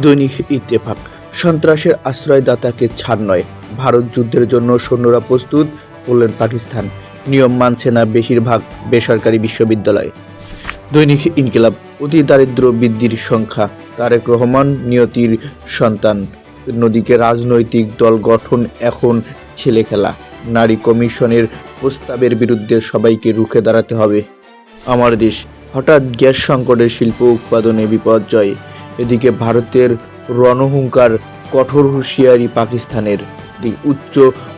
দৈনিক ইত্তেফাক। সন্ত্রাসের আশ্রয়দাতাকে ছাড় নয়। ভারত যুদ্ধের জন্য সৈন্যরা প্রস্তুত বললেন পাকিস্তান। নিয়ম মানছে না বেশিরভাগ বেসরকারি বিশ্ববিদ্যালয়। দৈনিক ইনকিলাব, অতি দারিদ্র বৃদ্ধির সংখ্যা, তারেক রহমান নিয়তির সন্তান। নদীকে রাজনৈতিক দল গঠন এখন ছেলে খেলা নারী কমিশনের প্রস্তাবের বিরুদ্ধে সবাইকে রুখে দাঁড়াতে হবে। আমার দেশ, হঠাৎ গ্যাস সংকটের শিল্প উৎপাদনে বিপর্যয়। এদিকে ভারতের রণহুঙ্কার কঠোর হুঁশিয়ারি পাকিস্তানের। উচ্চ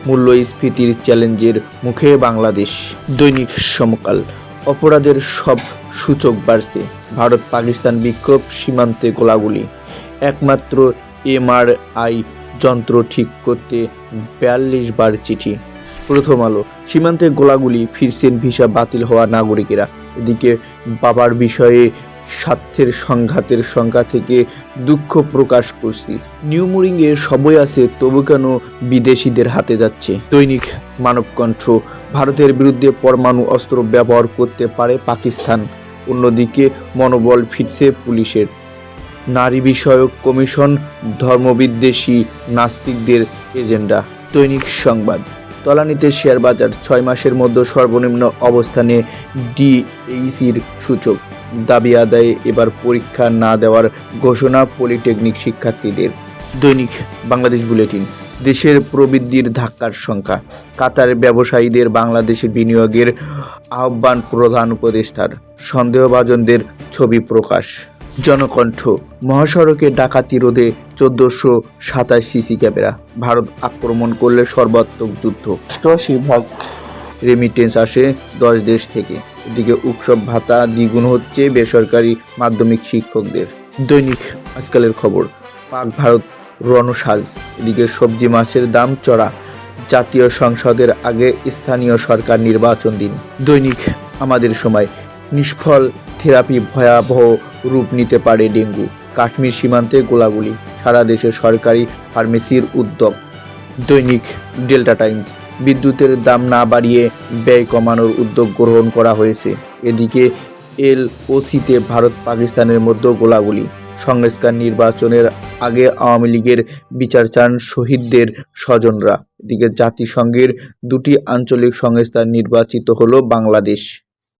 মূল্যস্ফীতির চ্যালেঞ্জের মুখে বাংলাদেশ দৈনিক সমকাল। অপরাধের সব সূচক বাড়ছে। ভারত পাকিস্তান বিক্ষোভ সীমান্তে গোলাগুলি। একমাত্র এমআরআই যন্ত্র ঠিক করতে বিয়াল্লিশ বার চিঠি। প্রথম আলো, সীমান্তে গোলাগুলি ফিরছেন ভিসা বাতিল হওয়া নাগরিকেরা। এদিকে বাবার বিষয়ে স্বার্থের সংঘাতের সংখ্যা থেকে দুঃখ প্রকাশ করছি। নিউ মোরিংয়ে সবই আছে, তবু কেন বিদেশিদের হাতে যাচ্ছে? দৈনিক মানবকণ্ঠ, ভারতের বিরুদ্ধে পরমাণু অস্ত্র ব্যবহার করতে পারে পাকিস্তান, অন্যদিকে মনোবল ফিরছে পুলিশের। নারী বিষয়ক কমিশন, ধর্মবিদ্বেষী নাস্তিকদের এজেন্ডা। দৈনিক সংবাদ, তলানিতে শেয়ার বাজার ছয় মাসের মধ্যে সর্বনিম্ন অবস্থানে ডিএইসির সূচক। দাবি আদায়ে এবার পরীক্ষা না দেওয়ার ঘোষণা পলিটেকনিক শিক্ষার্থীদের। দৈনিক বাংলাদেশ বুলেটিন, দেশের প্রবৃদ্ধির ধাক্কার সংখ্যা। কাতার ব্যবসায়ীদের বাংলাদেশে বিনিয়োগের আহ্বান প্রধান উপদেষ্টার সন্দেহভাজনদের ছবি প্রকাশ। জনকণ্ঠ, মহাসড়কে ডাকাতি রোধে চোদ্দশো সাতাশ সিসি ক্যামেরা। ভারত আক্রমণ করলে সর্বাত্মক যুদ্ধ। অষ্টআশি ভাগ রেমিটেন্স আসে দশ দেশ থেকে। এদিকে উৎসব ভাতা দ্বিগুণ হচ্ছে বেসরকারি মাধ্যমিক শিক্ষকদের। দৈনিক আজকালের খবর, পাক ভারত রণসাজ এদিকে সবজি মাছের দাম চড়া, জাতীয় সংসদের আগে স্থানীয় সরকার নির্বাচন দিন। দৈনিক আমাদের সময়, নিষ্ফল থেরাপি ভয়াবহ রূপ নিতে পারে ডেঙ্গু। কাশ্মীর সীমান্তে গোলাগুলি, সারা দেশে সরকারি ফার্মেসির উদ্যোগ। দৈনিক ডেল্টা টাইমস। বিদ্যুতের দাম না বাড়িয়ে ব্যয় কমানোর উদ্যোগ গ্রহণ করা হয়েছে। এদিকে এল ওসিতে ভারত পাকিস্তানের মধ্যে গোলাগুলি। সংস্কার নির্বাচনের আগে আওয়ামী লীগের বিচার চান শহীদদের স্বজনরা। এদিকে জাতিসংঘের দুটি আঞ্চলিক সংস্থা নির্বাচিত হল বাংলাদেশ।